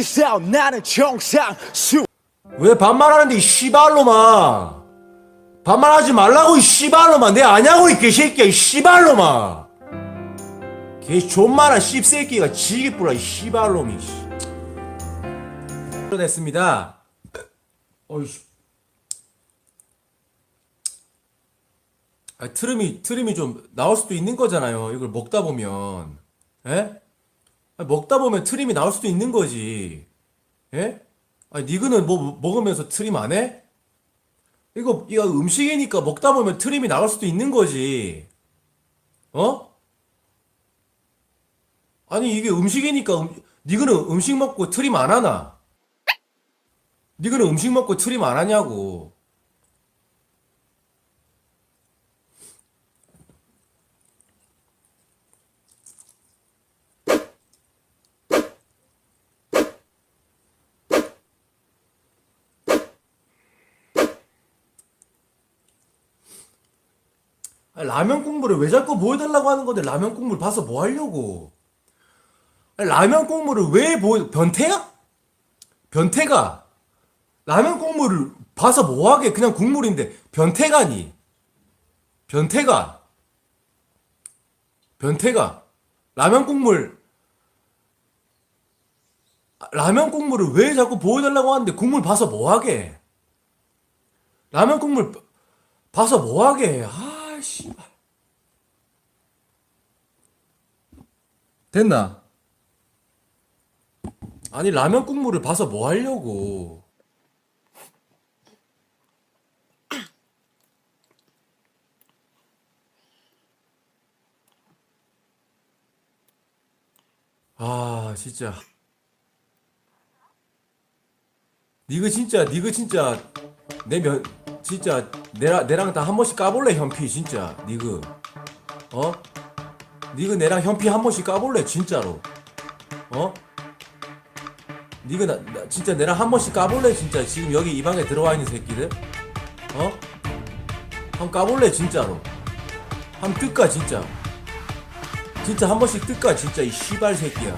새끼세요. 나는 정상수. 왜 반말하는데 이 씨발로마 반말하지 말라고 이 씨발로마 내 아냐고 이 개새끼야 이 씨발로마 개 존만한 씹새끼가 지기 뿌라 이 씨발놈이 됐습니다. 어이씨. 아, 트름이 트름이 좀 나올 수도 있는 거잖아요. 이걸 먹다 보면. 예? 아, 먹다 보면 트림이 나올 수도 있는 거지 예? 아니 니그는 뭐 먹으면서 트림 안 해? 이거 이거 음식이니까 먹다 보면 트림이 나올 수도 있는 거지. 어? 아니 이게 음식이니까 음, 니그는 음식 먹고 트림 안 하나? 니그는 음식 먹고 트림 안 하냐고. 아니, 라면 국물을 왜 자꾸 보여달라고 하는 건데 라면 국물 봐서 뭐 하려고? 아니, 라면 국물을 왜 보여? 변태야? 변태가 라면 국물을 봐서 뭐 하게 그냥 국물인데 변태가니? 변태가 변태가 라면 국물 아, 라면 국물을 왜 자꾸 보여달라고 하는데 국물 봐서 뭐 하게? 라면 국물 봐서 뭐 하게? 아, 씨발. 됐나? 아니, 라면 국물을 봐서 뭐 하려고? 아, 진짜. 니그 진짜, 니그 진짜, 내 면, 진짜, 내랑, 내랑 다 한 번씩 까볼래, 현피, 진짜. 니그. 어? 니그 내랑 현피 한 번씩 까볼래, 진짜로. 어? 니그 나, 나 진짜 내랑 한 번씩 까볼래, 진짜. 지금 여기 이 방에 들어와 있는 새끼들? 어? 한 까볼래, 진짜로. 한 뜰까, 진짜. 진짜 한 번씩 뜰까, 진짜, 이 씨발 새끼야.